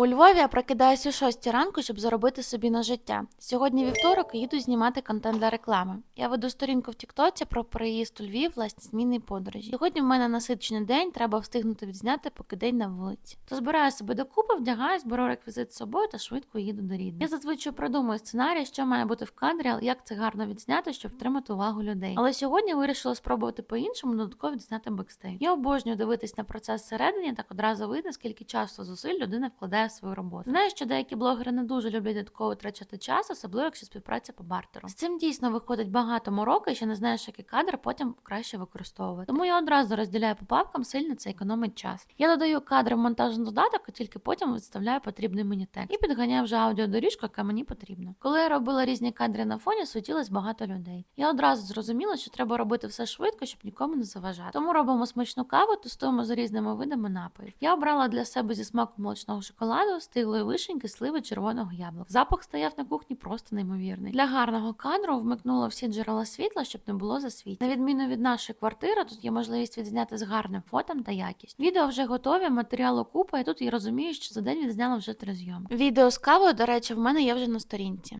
У Львові я прокидаюся о 6 ранку, щоб заробити собі на життя. Сьогодні вівторок і їду знімати контент для реклами. Я веду сторінку в Тіктоці про переїзд у Львів, власні зміни і подорожі. Сьогодні в мене насичений день, треба встигнути відзняти, поки день на вулиці. То збираю себе докупи, вдягаюсь, беру реквізит з собою та швидко їду до рідних. Я зазвичай продумую сценарій, що має бути в кадрі, як це гарно відзняти, щоб втримати увагу людей. Але сьогодні вирішила спробувати по-іншому додатково відзняти бекстейдж. Я обожнюю дивитись на процес всередині, так одразу видно, скільки часу зусиль людина вкладає свою роботу. Знаю, що деякі блогери не дуже люблять додатково втрачати час, особливо якщо співпраця по бартеру. З цим дійсно виходить багато мороки, ще не знаєш, який кадр потім краще використовувати. Тому я одразу розділяю по папкам, сильно це економить час. Я додаю кадри в монтажний додаток, і тільки потім відставляю потрібний мені текст і підганяю вже аудіодоріжку, яка мені потрібна. Коли я робила різні кадри на фоні, суетілось багато людей. Я одразу зрозуміла, що треба робити все швидко, щоб нікому не заважати. Тому робимо смачну каву, тестуємо за різними видами напоїв. Я обрала для себе зі смаком молочного шоколаду, стиглої вишеньки, сливи червоного яблука. Запах стояв на кухні просто неймовірний. Для гарного кадру вмикнула всі джерела світла, щоб не було засвіт. На відміну від нашої квартири, тут є можливість відзняти з гарним фотом та якість. Відео вже готові, матеріалу купа, і тут я розумію, що за день відзняла вже три зйомки. Відео з кавою, до речі, в мене є вже на сторінці.